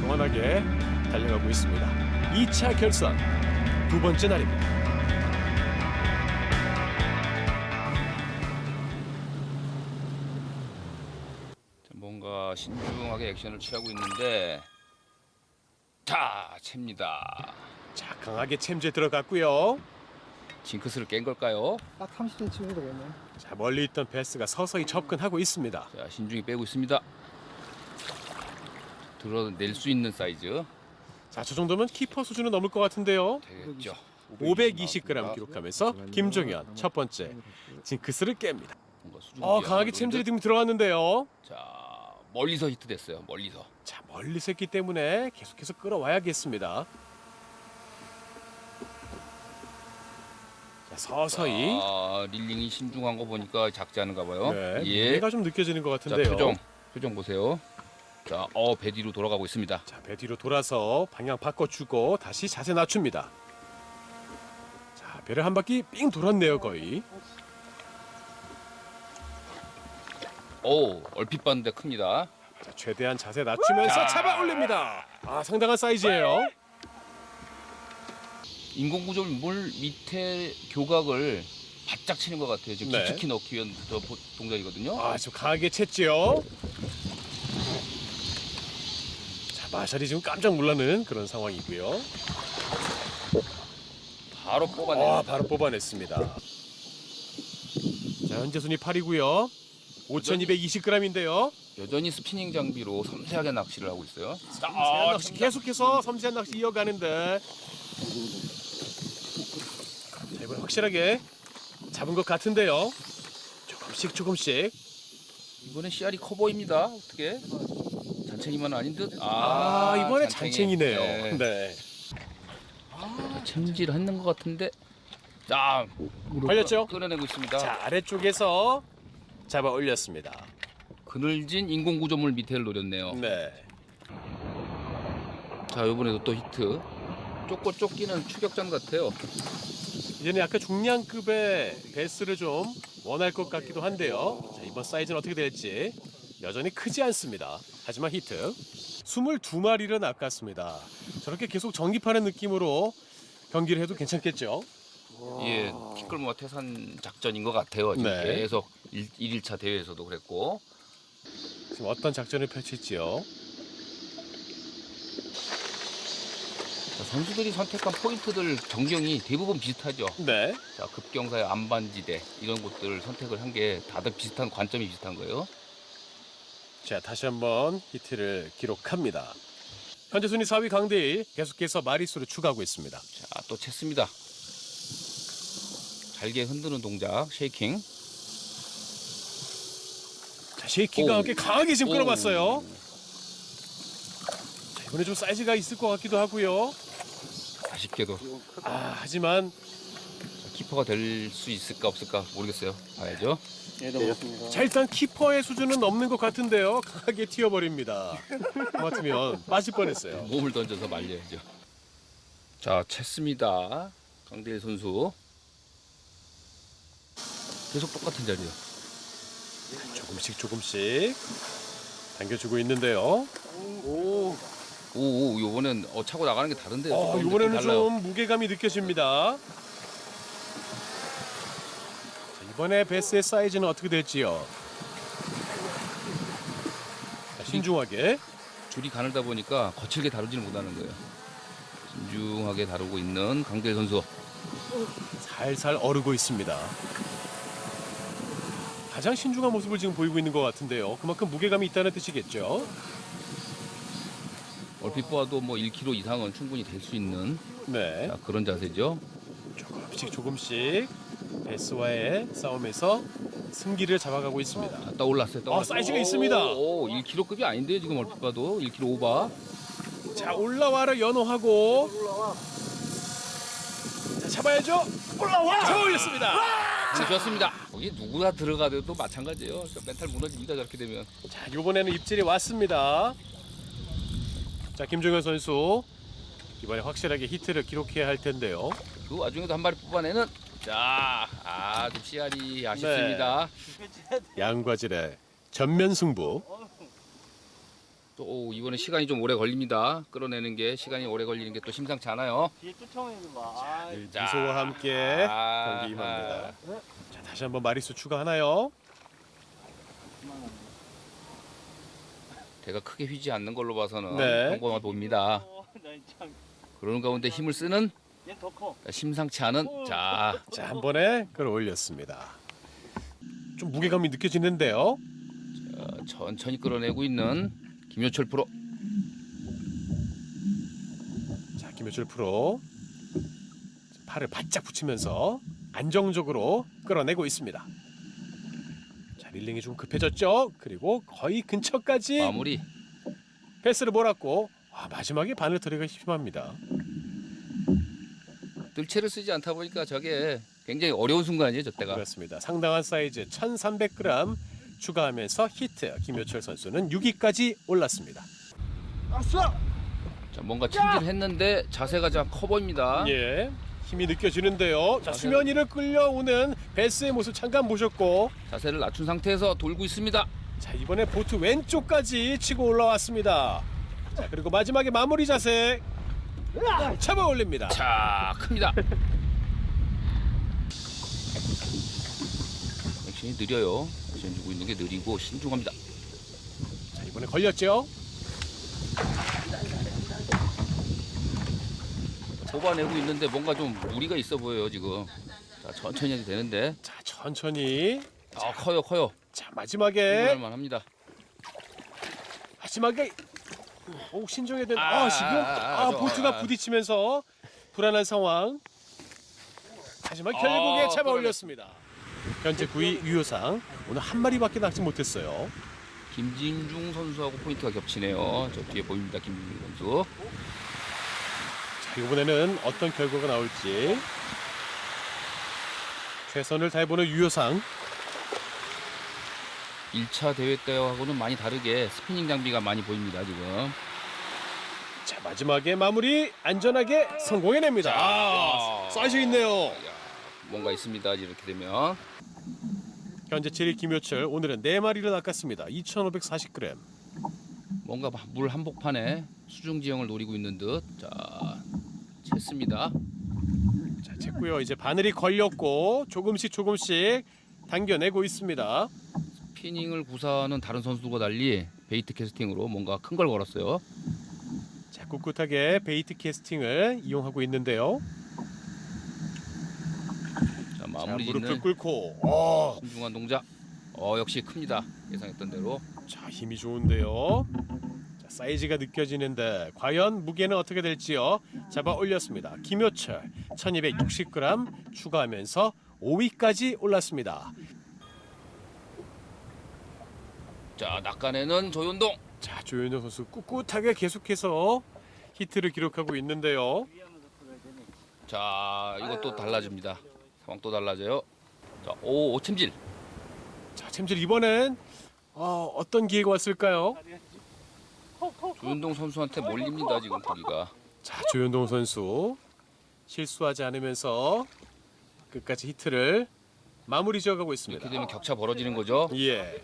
시원하게 달려가고 있습니다. 2차 결선 두 번째 날입니다. 뭔가 신중하게 액션을 취하고 있는데 자 챕니다. 자, 강하게 챔즈에 들어갔고요. 징크스를 깬 걸까요? 딱 30cm 되겠네. 자, 멀리 있던 베스가 서서히 접근하고 있습니다. 자 신중히 빼고 있습니다. 들어낼 수 있는 사이즈 자, 저 정도면 키퍼 수준은 넘을 것 같은데요. 되겠죠. 520g 기록하면서 김종현 첫 번째 징크스를 깹니다. 뭔가 수준 어, 강하게. 챔질이 지금 들어갔는데요. 자 멀리서 히트됐어요. 멀리서. 자, 멀리서 했기 때문에 계속해서 끌어와야겠습니다. 자, 서서히 아, 릴링이 신중한 거 보니까 작지 않은가 봐요. 네, 예. 무게가 좀 느껴지는 것 자 같은데요. 표정 표정 보세요. 자, 어, 배 뒤로 돌아가고 있습니다. 자, 배 뒤로 돌아서 방향 바꿔주고 다시 자세 낮춥니다. 자, 배를 한 바퀴 삥 돌았네요, 거의. 오, 얼핏 봤는데 큽니다. 자, 최대한 자세 낮추면서 잡아 올립니다. 아, 상당한 사이즈예요. 인공구조물 밑에 교각을 바짝 치는 것 같아요. 지금 네. 깊숙이 넣기 위한 저 보- 동작이거든요. 아, 지금 강하게 챘지요. 자, 마샬이 지금 깜짝 놀라는 그런 상황이고요. 바로 뽑아내요. 아, 바로 뽑아냈습니다. 자, 현재 순위 8이고요. 5,220g인데요. 여전히 스피닝 장비로 섬세하게 낚시를 하고 있어요. 섬세한 낚시 계속해서 섬세한 낚시 이어가는데 자 이번 확실하게 잡은 것 같은데요 조금씩 조금씩 이번엔 씨알이 커 보입니다. 어떻게? 잔챙이만 아닌 듯. 아, 이번에 잔챙이. 잔챙이네요 네. 네 자, 챔질 했는 것 같은데. 자, 걸렸죠? 끌어내고 있습니다. 자 아래쪽에서 잡아 올렸습니다 그늘진 인공구조물 밑에를 노렸네요. 네 자, 이번에도 또 히트. 쫓고 쫓기는 추격전 같아요. 이제는 약간 중량급의 베스를 좀 원할 것 같기도 한데요 자 이번 사이즈는 어떻게 될지 여전히 크지 않습니다 하지만 히트 22마리를 낚았습니다 저렇게 계속 전기파는 느낌으로 경기를 해도 괜찮겠죠 예, 티끌모아 태산 작전인 것 같아요. 지금 네. 계속 1, 1일차 대회에서도 그랬고. 지금 어떤 작전을 펼칠지요 자, 선수들이 선택한 포인트들 전경이 대부분 비슷하죠. 네 자, 급경사의 안반지대 이런 곳들을 선택을 한 게 다들 비슷한 관점이 비슷한 거예요. 자 다시 한번 히트를 기록합니다. 현재 순위 4위 강대일 계속해서 마리수를 추가하고 있습니다. 자, 또 챘습니다. 잘게 흔드는 동작, 쉐이킹. 자 쉐이킹과 오. 함께 강하게 지금 오. 끌어봤어요. 자 이번에 좀 사이즈가 있을 것 같기도 하고요. 아쉽게도 아 하지만 키퍼가 될 수 있을까 없을까 모르겠어요. 봐야죠. 예, 넘었습니다. 자 일단 키퍼의 수준은 넘는 것 같은데요. 강하게 튀어버립니다. 그 같으면 빠질 뻔했어요. 몸을 던져서 말려야죠. 자, 챘습니다. 강대일 선수. 계속 똑같은 자리요. 조금씩 조금씩 당겨주고 있는데요. 오, 오, 오 이번엔 어, 차고 나가는 게 다른데. 어, 조금 이번에는 달라요. 좀 무게감이 느껴집니다. 자, 이번에 베스의 사이즈는 어떻게 될지요? 자, 신중하게. 줄이 가늘다 보니까 거칠게 다루지는 못하는 거예요. 신중하게 다루고 있는 강대일 선수. 살살 어르고 있습니다. 가장 신중한 모습을 지금 보이고 있는 것 같은데요. 그만큼 무게감이 있다는 뜻이겠죠. 얼핏 보아도 뭐 1kg 이상은 충분히 될 수 있는 네. 자, 그런 자세죠. 조금씩 조금씩 베스와의 싸움에서 승기를 잡아가고 있습니다. 자, 떠올랐어요. 떠올랐어요. 사이즈가 있습니다. 오, 1kg급이 아닌데요. 지금 얼핏 봐도 1kg 오바. 자 올라와라 연호하고 자 잡아야죠 올라와 자 올렸습니다 자, 좋습니다. 거기 누구나 들어가도 마찬가지예요. 저 멘탈 무너집니다. 저렇게 되면. 자 이번에는 입질이 왔습니다 자 김종현 선수 이번에 확실하게 히트를 기록해야 할 텐데요 그 와중에도 한 마리 뽑아내는 자, 아, 좀 씨알이 아쉽습니다. 양과질의 전면 승부 또 이번에 시간이 좀 오래 걸립니다. 끌어내는 게 시간이 오래 걸리는 게 또 심상치 않아요. 뒤에 쫓아오는 거 봐. 아, 자. 미소와 함께 아, 경기 임합니다. 아. 자, 다시 한번 마리수 추가하나요? 대가 크게 휘지 않는 걸로 봐서는 네. 평범해 보입니다. 어, 참. 그러는 가운데 힘을 쓰는. 심상치 않은 자 자, 한 번에 끌어올렸습니다. 좀 무게감이 느껴지는데요. 어, 천천히 끌어내고 있는 김효철 프로. 자, 김효철 프로 팔을 바짝 붙이면서 안정적으로 끌어내고 있습니다. 자, 릴링이 좀 급해졌죠. 그리고 거의 근처까지 마무리. 패스를 몰았고 아, 마지막에 바늘 터리가 심합니다. 뜰채를 쓰지 않다 보니까 저게 굉장히 어려운 순간이에요, 저 때가. 그렇습니다. 상당한 사이즈 1,300g 추가하면서 히트 김효철 선수는 6위까지 올랐습니다. 자, 뭔가 침질했는데 자세가 좀 커 보입니다. 예. 힘이 느껴지는데요. 자, 수면 위를 끌려오는 베스의 모습 잠깐 보셨고 자세를 낮춘 상태에서 돌고 있습니다. 자, 이번에 보트 왼쪽까지 치고 올라왔습니다. 자, 그리고 마지막에 마무리 자세 잡아 올립니다. 자, 큽니다. 액션이 느려요. 액션 주고 있는 게 느리고 신중합니다. 자, 이번에 걸렸죠? 뽑아내고 있는데 뭔가 좀 무리가 있어 보여요, 지금. 자, 천천히 해도 되는데. 자, 천천히. 아, 커요, 커요. 자, 마지막에 충분할 합니다. 마지막에 오 신중해야 되는 아, 아, 지금 아, 아, 저, 보트가 아. 부딪히면서 불안한 상황. 하지만 결국에 아, 잡아 올렸습니다. 현재 9위 유효상 오늘 한 마리밖에 낚지 못했어요. 김진중 선수하고 포인트가 겹치네요. 저 뒤에 보입니다, 김진중 선수. 자, 이번에는 어떤 결과가 나올지 최선을 다해보는 유효상 1차 대회 때하고는 많이 다르게 스피닝 장비가 많이 보입니다, 지금. 자 마지막에 마무리 안전하게 성공해냅니다. 아, 사이즈 있네요. 야, 뭔가 있습니다, 이렇게 되면. 현재 7위 김효철 오늘은 4마리를 낚았습니다. 2,540g. 뭔가 물 한복판에 수중 지형을 노리고 있는 듯. 자, 챘습니다. 자 됐고요. 이제 바늘이 걸렸고 조금씩 조금씩 당겨내고 있습니다. 피닝을 구사하는 다른 선수들과 달리 베이트 캐스팅으로 뭔가 큰 걸 걸었어요. 자 꿋꿋하게 베이트 캐스팅을 이용하고 있는데요. 자, 자, 마무리 무릎을 짓는 꿇고 어, 신중한 동작. 어, 역시 큽니다. 예상했던 대로. 자 힘이 좋은데요. 자, 사이즈가 느껴지는데 과연 무게는 어떻게 될지요? 잡아 올렸습니다. 김효철 1260g 추가하면서 5위까지 올랐습니다. 자, 낚아내는 조윤동. 자 조현정 선수 꿋꿋하게 계속해서 히트를 기록하고 있는데요. 자, 이것도 달라집니다. 상황 또 달라져요. 자, 오, 오침질. 자 챔질 이번엔 어, 어떤 기회가 왔을까요? 조윤동 선수한테 몰립니다, 지금 고기가. 자 조현동 선수 실수하지 않으면서 끝까지 히트를 마무리 지어가고 있습니다. 이렇게 되면 격차 벌어지는 거죠. 예.